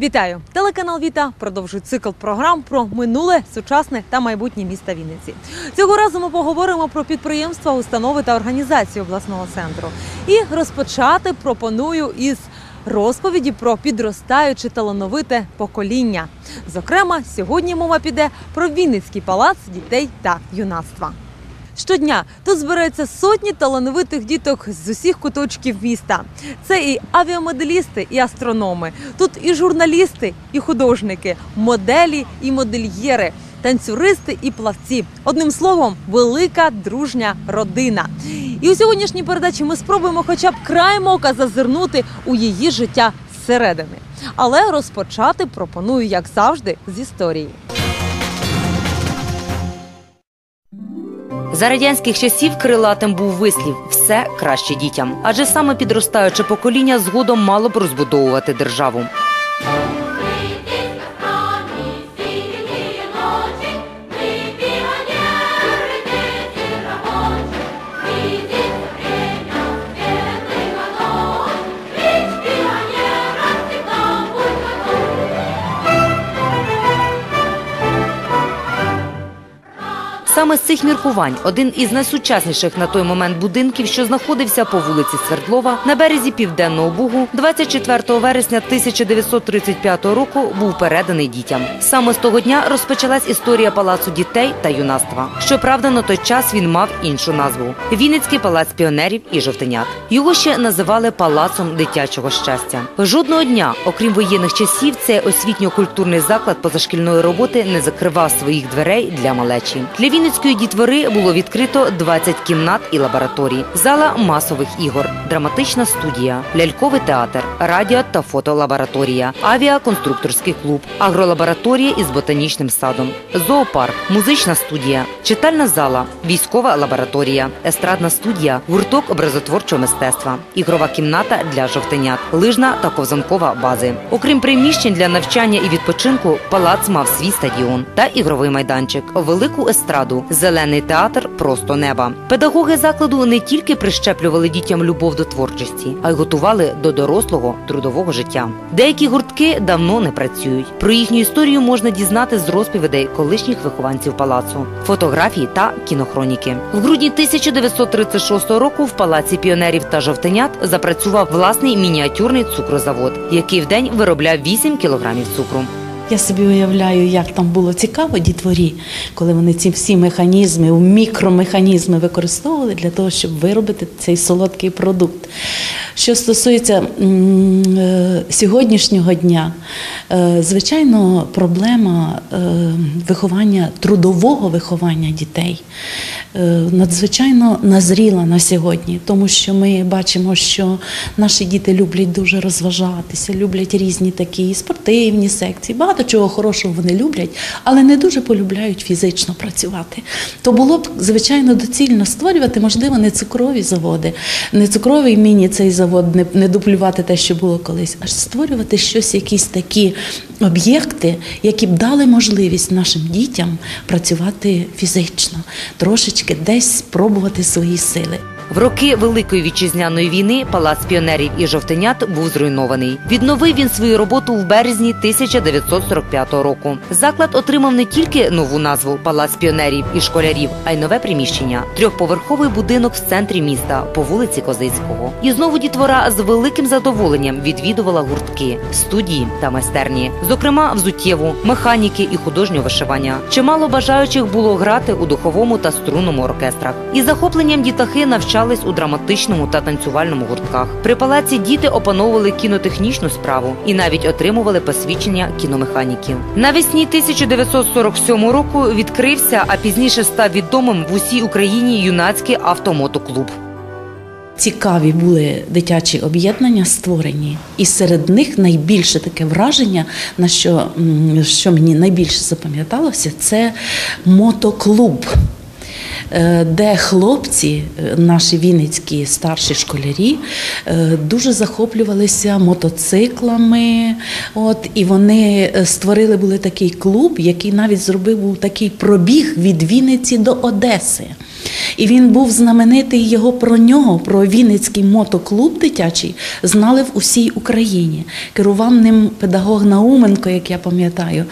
Вітаю! Телеканал Віта продовжує цикл програм про минуле, сучасне та майбутнє міста Вінниці. Цього разу ми поговоримо про підприємства, установи та організації обласного центру. І розпочати пропоную із розповіді про підростаюче талановите покоління. Зокрема, сьогодні мова піде про Вінницький палац дітей та юнацтва. Щодня тут збираються сотні талановитих діток з усіх куточків міста. Це і авіамоделісти, і астрономи. Тут і журналісти, і художники, моделі і модельєри, танцюристи і плавці. Одним словом, велика дружня родина. І у сьогоднішній передачі ми спробуємо, хоча б краєм ока зазирнути у її життя зсередини. Але розпочати пропоную, як завжди, з історії. За радянських часів крилатим був вислів все краще дітям, адже саме підростаюче покоління згодом мало б розбудовувати державу. Саме з цих міркувань один із найсучасніших на той момент будинків, що знаходився по вулиці Свердлова на березі Південного Бугу, 24 вересня 1935 року був переданий дітям. Саме з того дня розпочалась історія палацу дітей та юнацтва. Щоправда, на той час він мав іншу назву Вінницький палац піонерів і жовтенят. Його ще називали палацом дитячого щастя. Жодного дня, окрім воєнних часів, цей освітньо-культурний заклад позашкільної роботи не закривав своїх дверей для малечі. Для Вінницької дітвори було відкрито 20 кімнат і лабораторій, зала масових ігор, драматична студія, ляльковий театр, радіо та фотолабораторія, авіаконструкторський клуб, агролабораторія із ботанічним садом, зоопарк, музична студія, читальна зала, військова лабораторія, естрадна студія, гурток образотворчого мистецтва, ігрова кімната для жовтенят, лижна та ковзанкова бази. Окрім приміщень для навчання і відпочинку, палац мав свій стадіон та ігровий майданчик, велику естраду, зелений театр просто неба. Педагоги закладу не тільки прищеплювали дітям любов до творчості, а й готували до дорослого трудового життя. Деякі гуртки давно не працюють. Про їхню історію можна дізнати з розповідей колишніх вихованців палацу, фотографій та кінохроніки. В грудні 1936 року в палаці піонерів та жовтенят запрацював власний мініатюрний цукрозавод, який вдень виробляв 8 кілограмів цукру. Я собі уявляю, як там було цікаво дітворі, коли вони ці всі механізми, мікромеханізми використовували для того, щоб виробити цей солодкий продукт. Що стосується е, сьогоднішнього дня, е, звичайно, проблема е, виховання, трудового виховання дітей надзвичайно назріла на сьогодні, тому що ми бачимо, що наші діти люблять дуже розважатися, люблять різні такі спортивні секції, багато чого хорошого вони люблять, але не дуже полюбляють фізично працювати. То було б звичайно доцільно створювати, можливо, не цукрові заводи, не цукровий міні цей завод, не, не дуплювати те, що було колись, а створювати щось, якісь такі об'єкти, які б дали можливість нашим дітям працювати фізично, трошечки десь спробувати свої сили. В роки Великої вітчизняної війни палац піонерів і жовтенят був зруйнований. Відновив він свою роботу в березні 1945 року. Заклад отримав не тільки нову назву Палац піонерів і школярів, а й нове приміщення трьохповерховий будинок в центрі міста по вулиці Козицького. І знову дітвора з великим задоволенням відвідувала гуртки, студії та майстерні, зокрема взуттєву, механіки і художнього вишивання. Чимало бажаючих було грати у духовому та струнному оркестрах. І захопленням дітахи навчались у драматичному та танцювальному гуртках. При палаці діти опановували кінотехнічну справу і навіть отримували посвідчення кіномеханіків. Навесні 1947 року відкрився, а пізніше став відомим в усій Україні юнацький автомотоклуб. Цікаві були дитячі об'єднання створені, і серед них найбільше таке враження, на що, що мені найбільше запам'яталося, це мотоклуб. Е, Де хлопці, е, наші вінницькі старші школярі, е, дуже захоплювалися мотоциклами. От, і вони створили були такий клуб, який навіть зробив був такий пробіг від Вінниці до Одеси. І він був знаменитий його про нього, про Вінницький мотоклуб дитячий, знали в усій Україні. Керував ним педагог Науменко, як я пам'ятаю.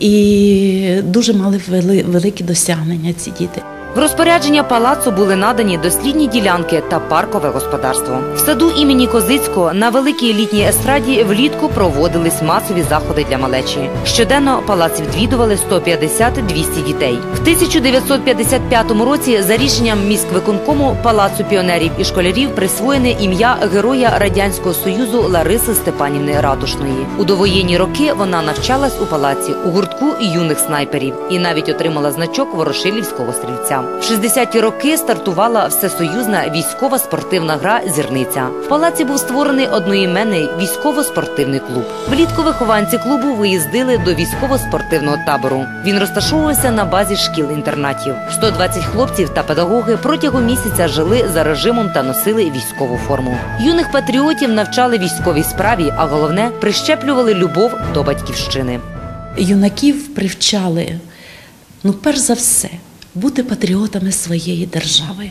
І дуже мали вели- великі досягнення ці діти. Розпорядження палацу були надані дослідні ділянки та паркове господарство. В саду імені Козицького на великій літній естраді влітку проводились масові заходи для малечі. Щоденно палац відвідували 150-200 дітей. В 1955 році за рішенням міськвиконкому палацу піонерів і школярів присвоєне ім'я героя радянського союзу Лариси Степанівни Ратушної. У довоєнні роки вона навчалась у палаці у гуртку юних снайперів і навіть отримала значок Ворошилівського стрільця. В 60-ті роки стартувала всесоюзна військова спортивна гра Зірниця. В палаці був створений одноіменний військово-спортивний клуб. Влітку вихованці клубу виїздили до військово-спортивного табору. Він розташовувався на базі шкіл-інтернатів. 120 хлопців та педагоги протягом місяця жили за режимом та носили військову форму. Юних патріотів навчали військовій справі, а головне прищеплювали любов до батьківщини. юнаків привчали, ну, перш за все, бути патріотами своєї держави,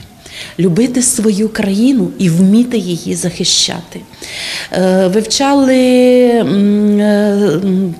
любити свою країну і вміти її захищати. Е, Вивчали е,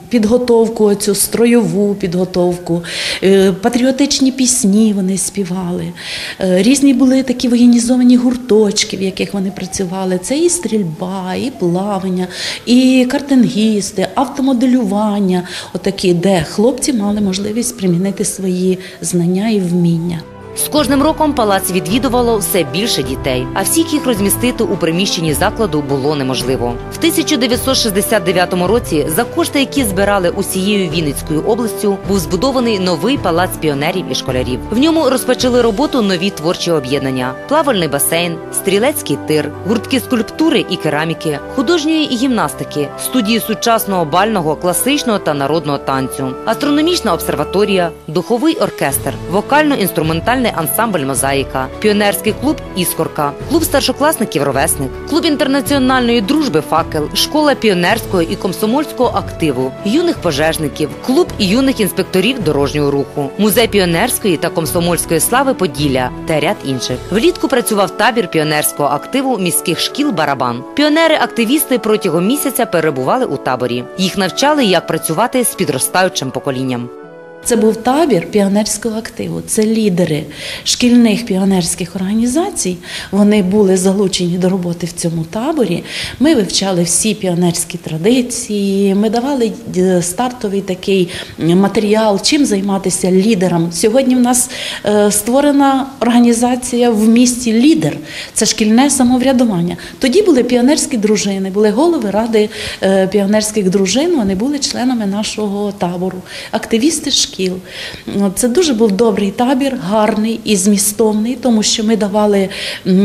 підготовку, цю стройову підготовку, е, патріотичні пісні вони співали. Різні були такі воєнізовані гурточки, в яких вони працювали. Це і стрільба, і плавання, і картингісти, автомоделювання, отакі, де хлопці мали можливість примінити свої знання і вміння. З кожним роком палац відвідувало все більше дітей, а всіх їх розмістити у приміщенні закладу було неможливо. В 1969 році за кошти, які збирали усією Вінницькою областю, був збудований новий палац піонерів і школярів. В ньому розпочали роботу нові творчі об'єднання: плавальний басейн, стрілецький тир, гуртки скульптури і кераміки, художньої гімнастики, студії сучасного бального, класичного та народного танцю, астрономічна обсерваторія, духовий оркестр, вокально-інструментальний ансамбль Мозаїка, піонерський клуб Іскорка, клуб старшокласників Ровесник, клуб інтернаціональної дружби Факел, школа піонерського і комсомольського активу, юних пожежників, клуб юних інспекторів дорожнього руху, музей піонерської та комсомольської слави Поділля та ряд інших. Влітку працював табір піонерського активу міських шкіл Барабан. Піонери-активісти протягом місяця перебували у таборі. Їх навчали, як працювати з підростаючим поколінням. Це був табір піонерського активу. Це лідери шкільних піонерських організацій. Вони були залучені до роботи в цьому таборі. Ми вивчали всі піонерські традиції. Ми давали е, стартовий такий матеріал, чим займатися лідерам. Сьогодні в нас е, створена організація в місті Лідер. Це шкільне самоврядування. Тоді були піонерські дружини, були голови ради е, піонерських дружин. Вони були членами нашого табору, активісти шкіл. Це дуже був добрий табір, гарний і змістовний, тому що ми давали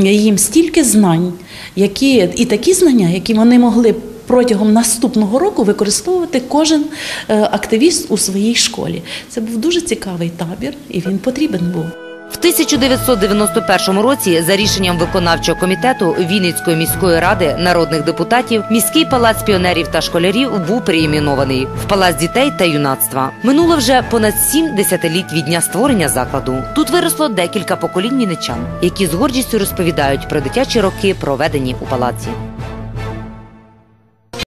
їм стільки знань, які і такі знання, які вони могли. Протягом наступного року використовувати кожен е, активіст у своїй школі. Це був дуже цікавий табір, і він потрібен був. В 1991 році, за рішенням виконавчого комітету Вінницької міської ради народних депутатів, міський палац піонерів та школярів був переіменований в палац дітей та юнацтва. Минуло вже понад сім десятиліть від дня створення закладу. Тут виросло декілька поколінь вінничан, які з гордістю розповідають про дитячі роки, проведені у палаці.